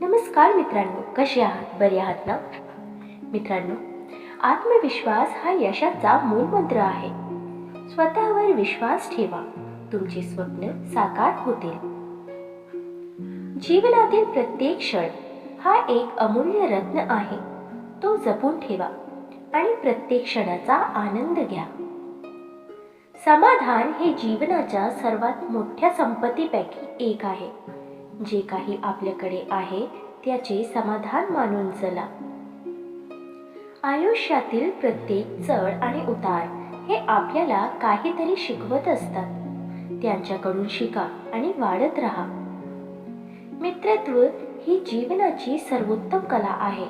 नमस्कार मित्रांनो कसे आहात? बरे आहात ना? मित्रांनो आत्मविश्वास हा यशाचा मूल मंत्र आहे. स्वतःवर विश्वास ठेवा. तुमचे स्वप्न साकार होतील. जीवनातील प्रत्येक क्षण हा एक अमूल्य रत्न आहे. तो जपून ठेवा आणि प्रत्येक क्षणाचा आनंद घ्या. समाधान हे जीवनाच्या सर्वात मोठ्या संपत्तीपैकी एक आहे. जे काही आपल्याकडे आहे त्याचे समाधान मानून चला. आयुष्यातील प्रत्येक चढ आणि उतार हे आपल्याला काहीतरी शिकवत असतात. त्यांच्याकडून शिका आणि वाढत राहा. मित्रत्व ही जीवनाची सर्वोत्तम कला आहे.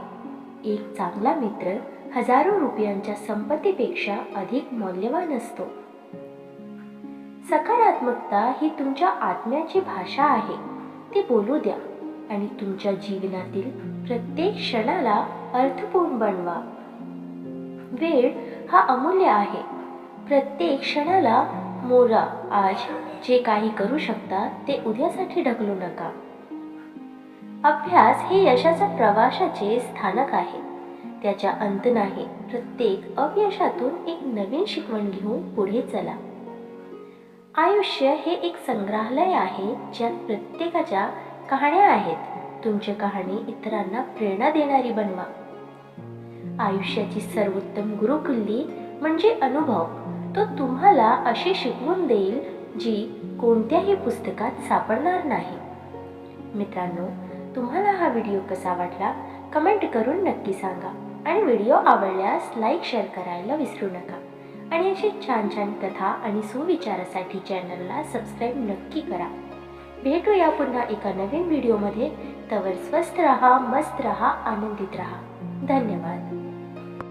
एक चांगला मित्र हजारो रुपयांच्या संपत्तीपेक्षा अधिक मौल्यवान असतो. सकारात्मकता ही तुमच्या आत्म्याची भाषा आहे. ती बोलू द्या आणि तुमच्या जीवनातील प्रत्येक क्षणाला अर्थपूर्ण बनवा. वेळ हा अमूल्य आहे. प्रत्येक क्षणाला मोरा आज जे काही करू शकता ते उद्यासाठी ढकलू नका. अभ्यास हे यशाच्या प्रवासाचे स्थानक आहे. त्याच्या अंत नाही प्रत्येक अपयशातून एक नवीन शिकवण घेऊन पुढे चला. आयुष्य हे एक संग्रहालय आहे ज्यात प्रत्येकाच्या कहाण्या आहेत. तुमची कहाणी इतरांना प्रेरणा देणारी बनवा. आयुष्याची सर्वोत्तम गुरुकिल्ली म्हणजे अनुभव. तो तुम्हाला अशी शिकवून देईल जी कोणत्याही पुस्तकात सापडणार नाही. मित्रांनो तुम्हाला हा व्हिडिओ कसा वाटला? कमेंट करून नक्की सांगा. आणि व्हिडिओ आवडल्यास लाईक शेअर करायला विसरू नका. आणि अशी छान छान कथा आणि सुविचारासाठी चॅनलला सबस्क्राईब नक्की करा. भेटूया पुन्हा एका नवीन व्हिडिओमध्ये. तवर स्वस्त रहा मस्त रहा आनंदित रहा. धन्यवाद.